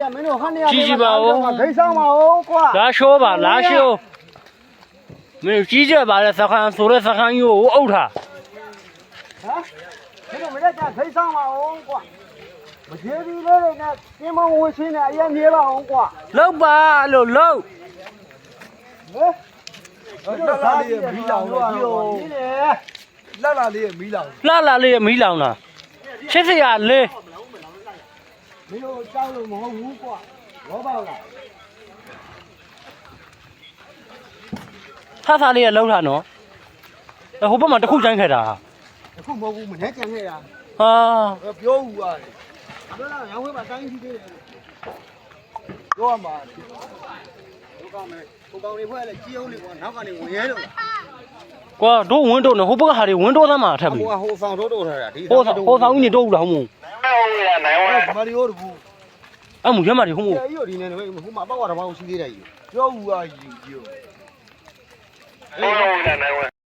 မင်းတို့ဟန်နေရကြည့်ကြည့်ပါဦးဂိတ်ဆောင်ပါဦးကွာလာရှိုးပါလာရှိုးမင်းကြီးကြပါလေစခန်းဆိုတဲ့စခန်းကြီးကိုအုပ်ထားဟမ်မင်းတို့မနေ့ကဂိတ်ဆောင်ပါဦးကွာမကျေးဘူးလေးတွေနဲ့ကျင်းမဝင်းချင်းနဲ့အရင်နေပါအောင်ကွာလောက်ပါလို့လောက်ဟဲ့လှလာလေးမီးလောင်တော့ပြောဒီလေလှလာလေးမီးလောင်လှလာလေးမီးလောင်တာချစ်စရာလေး မင်းတို့ကြောက်လို့မဟုတ်ဘူးကွာရောပါလားဆာဆာလေးကလောက်ထားနော်ဟိုဘက်မှာတစ်ခုချိုင်းခဲ့တာအခုမဟုတ်ဘူးမနေ့ကခဲ့တာဟာပြောဦးပါတယ်ဘယ်လားရောင်းဝဲမှာတိုင်းကြည့်သေးတယ်ပြောရမှာတို့ကောင်းမယ်ကိုကောင်းနေဖွဲ့လဲကြီးအောင်လေကွာနောက်ကနေဝင်ရဲတော့ကွာတို့ဝင်းတို့နော်ဟိုဘက်ကဟာတွေဝင်းတို့သားမှာထပ်ပြီဟိုကဟိုဆောင်တို့တို့ထားတာဒီဟိုဆောင်ဟိုဆောင်ကြီးနေတို့ဦးလားဟုတ် မို့မာရီယိုတို့ဘူးအမှုရမတွေဟုတ်မို့အေးရိုဒီနေနေဟိုမှာပေါ့ကတော့ဘာလို့ရှိသေးတယ်ကြီးပြောဦးอ่ะကြီးကြီးဟုတ်ဟုတ်လာနိုင်ဝင်